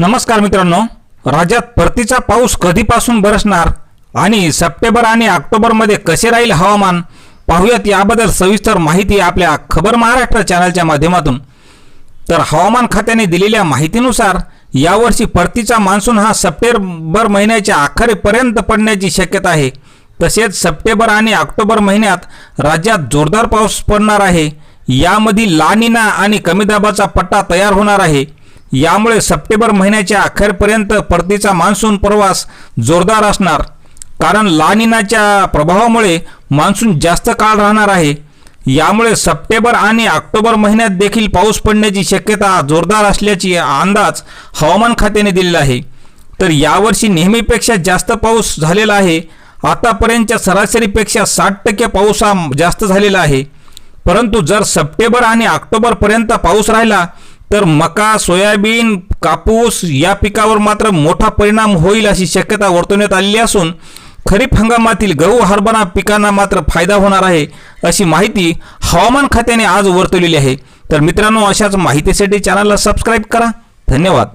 नमस्कार मित्रांनो. राज्यात परतीचा पाऊस कधीपासून बरसणार आणि सप्टेंबर आणि ऑक्टोबरमध्ये कसे राहील हवामान? पाहूयात याबद्दल सविस्तर माहिती आपल्या खबर महाराष्ट्र चॅनलच्या माध्यमातून. तर हवामान खात्याने दिलेल्या माहितीनुसार यावर्षी परतीचा मान्सून हा सप्टेंबर महिन्याच्या अखेरीपर्यंत पडण्याची शक्यता आहे. तसेच सप्टेंबर आणि ऑक्टोबर महिन्यात राज्यात जोरदार पाऊस पडणार आहे. यामधील लानिना आणि कमी दाबाचा पट्टा तयार होणार आहे. यामुळे सप्टेंबर महिन्याच्या अखेरपर्यंत परतीचा मान्सून प्रवास जोरदार असणार. कारण लानिनाच्या प्रभावामुळे मान्सून जास्त काळ राहणार आहे. यामुळे सप्टेंबर आणि ऑक्टोबर महिन्यात देखील पाऊस पडण्याची शक्यता जोरदार असल्याची अंदाज हवामान खात्याने दिलेला आहे. तर यावर्षी नेहमीपेक्षा जास्त पाऊस झालेला आहे. आतापर्यंतच्या सरासरीपेक्षा साठ टक्के पाऊस हा जास्त झालेला आहे. परंतु जर सप्टेंबर आणि ऑक्टोबरपर्यंत पाऊस राहिला तर मका सोयाबीन कापूस या पिकावर मात्र मोठा परिणाम होईल अशी शक्यता वर्तवण्यात आलेली असून खरीप हंगामातील गहू हरभरा पिकांना मात्र फायदा होणार आहे अशी माहिती हवामान खात्याने आज वर्तवलेली आहे. तर मित्रांनो अशाच माहितीसाठी चॅनलला सबस्क्राईब करा. धन्यवाद.